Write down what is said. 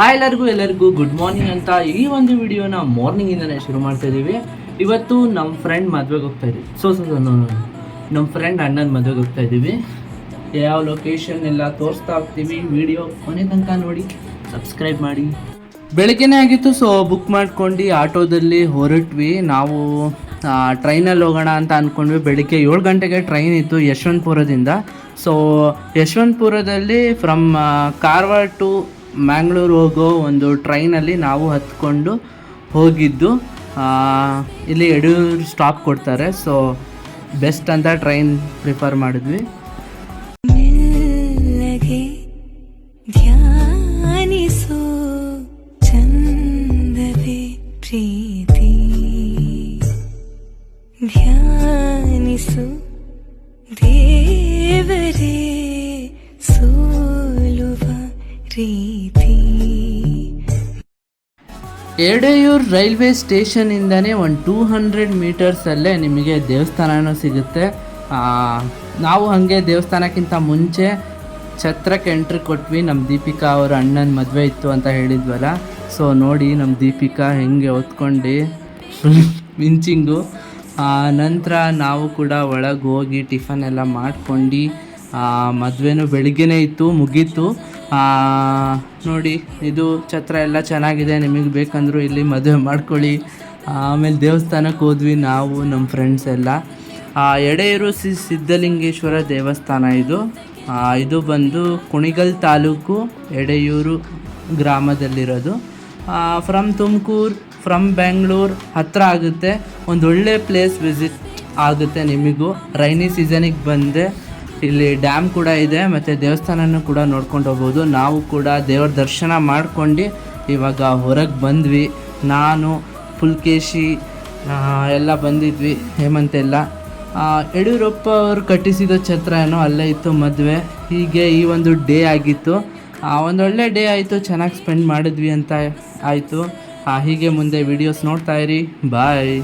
Hi ಎಲ್ಲರಿಗೂ ಎಲ್ಲರಿಗೂ good morning ಅಂತ ಈ ಒಂದು ವಿಡಿಯೋನ ಮಾರ್ನಿಂಗಿಂದನೇ ಶುರು ಮಾಡ್ತಾ ಇದ್ದೀವಿ ಇವತ್ತು ನಮ್ಮ ಫ್ರೆಂಡ್ ಮದುವೆಗೆ ಹೋಗ್ತಾ ಇದ್ದೀವಿ ಸೊ ಸೊ. ನಮ್ಮ ಫ್ರೆಂಡ್ ಅಣ್ಣನ ಮದುವೆಗೆ ಹೋಗ್ತಾ ಇದ್ದೀವಿ ಯಾವ ಲೊಕೇಶನ್ ಎಲ್ಲ ತೋರಿಸ್ತಾ ಹೋಗ್ತೀವಿ ವಿಡಿಯೋ ಕೊನೆ ತನಕ ನೋಡಿ. ಸಬ್ಸ್ಕ್ರೈಬ್ ಮಾಡಿ. ಬೆಳಗ್ಗೆನೇ ಆಗಿತ್ತು ಸೊ ಬುಕ್ ಮಾಡ್ಕೊಂಡು ಆಟೋದಲ್ಲಿ ಹೊರಟ್ವಿ. ನಾವು ಟ್ರೈನಲ್ಲಿ ಹೋಗೋಣ ಅಂತ ಅಂದ್ಕೊಂಡ್ವಿ ಬೆಳಿಗ್ಗೆ ಏಳು ಗಂಟೆಗೆ ಟ್ರೈನ್ ಇತ್ತು ಯಶವಂತಪುರದಿಂದ. ಸೊ ಯಶವಂತಪುರದಲ್ಲಿ ಫ್ರಮ್ ಕಾರ್ವಾರ್ ಟು ಮ್ಯಾಂಗ್ಳೂರು ಹೋಗೋ ಒಂದು ಟ್ರೈನಲ್ಲಿ ನಾವು ಹತ್ಕೊಂಡು ಹೋಗಿದ್ದು ಇಲ್ಲಿ ಯಡಿಯೂರು ಸ್ಟಾಪ್ ಕೊಡ್ತಾರೆ. ಸೊ ಬೆಸ್ಟ್ ಅಂತ ಟ್ರೈನ್ ಪ್ರಿಫರ್ ಮಾಡಿದ್ವಿ. ಧ್ಯಾನಿಸು ದೇವರೇ. ರೀತಿ ಎಡೆಯೂರು ರೈಲ್ವೆ ಸ್ಟೇಷನಿಂದನೇ ಒಂದು ಟೂ ಹಂಡ್ರೆಡ್ ಮೀಟರ್ಸಲ್ಲೇ ನಿಮಗೆ ದೇವಸ್ಥಾನನೂ ಸಿಗುತ್ತೆ. ನಾವು ಹಾಗೆ ದೇವಸ್ಥಾನಕ್ಕಿಂತ ಮುಂಚೆ ಛತ್ರಕ್ಕೆ ಎಂಟ್ರಿ ಕೊಟ್ವಿ. ನಮ್ಮ ದೀಪಿಕಾ ಅವರ ಅಣ್ಣನ ಮದುವೆ ಇತ್ತು ಅಂತ ಹೇಳಿದ್ವಲ್ಲ. ಸೊ ನೋಡಿ ನಮ್ಮ ದೀಪಿಕಾ ಹೆಂಗೆ ಹೊತ್ಕೊಂಡು. ಮಿಂಚಿಂಗು. ನಂತರ ನಾವು ಕೂಡ ಒಳಗೆ ಹೋಗಿ ಟಿಫನ್ ಎಲ್ಲ ಮಾಡ್ಕೊಂಡು ಮದುವೆನೂ ಬೆಳಿಗ್ಗೆನೇ ಇತ್ತು, ಮುಗೀತು. ನೋಡಿ, ಇದು ಛತ್ರ ಎಲ್ಲ ಚೆನ್ನಾಗಿದೆ. ನಿಮಗೆ ಬೇಕಂದರೂ ಇಲ್ಲಿ ಮದುವೆ ಮಾಡ್ಕೊಳ್ಳಿ. ಆಮೇಲೆ ದೇವಸ್ಥಾನಕ್ಕೆ ಹೋದ್ವಿ ನಾವು ನಮ್ಮ ಫ್ರೆಂಡ್ಸ್ ಎಲ್ಲ. ಎಡೆಯೂರು ಸಿ ಸಿದ್ಧಲಿಂಗೇಶ್ವರ ದೇವಸ್ಥಾನ ಇದು. ಇದು ಬಂದು ಕುಣಿಗಲ್ ತಾಲೂಕು ಎಡೆಯೂರು ಗ್ರಾಮದಲ್ಲಿರೋದು. ಫ್ರಮ್ ತುಮಕೂರು ಫ್ರಮ್ ಬೆಂಗಳೂರು ಹತ್ತಿರ ಆಗುತ್ತೆ. ಒಂದು ಒಳ್ಳೆ ಪ್ಲೇಸ್ ವಿಸಿಟ್ ಆಗುತ್ತೆ ನಿಮಗೂ. ರೈನಿ ಸೀಸನಿಗೆ ಬಂದೆ. ಇಲ್ಲಿ ಡ್ಯಾಮ್ ಕೂಡ ಇದೆ, ಮತ್ತು ದೇವಸ್ಥಾನನೂ ಕೂಡ ನೋಡ್ಕೊಂಡು ಹೋಗ್ಬೋದು. ನಾವು ಕೂಡ ದೇವ್ರ ದರ್ಶನ ಮಾಡ್ಕೊಂಡು ಇವಾಗ ಹೊರಗೆ ಬಂದ್ವಿ. ನಾನು, ಪುಲ್ಕೇಶಿ ಎಲ್ಲ ಬಂದಿದ್ವಿ ಹೇಮಂತೆಲ್ಲ ಯಡಿಯೂರಪ್ಪ ಅವರು ಕಟ್ಟಿಸಿದ ಛತ್ರ ಏನೋ ಅಲ್ಲೇ ಇತ್ತು ಮದುವೆ. ಹೀಗೆ ಈ ಒಂದು ಡೇ ಆಗಿತ್ತು. ಒಂದೊಳ್ಳೆ ಡೇ ಆಯಿತು, ಚೆನ್ನಾಗಿ ಸ್ಪೆಂಡ್ ಮಾಡಿದ್ವಿ ಅಂತ ಆಯಿತು. ಹೀಗೆ ಮುಂದೆ ವಿಡಿಯೋಸ್ ನೋಡ್ತಾ ಇರಿ. ಬಾಯ್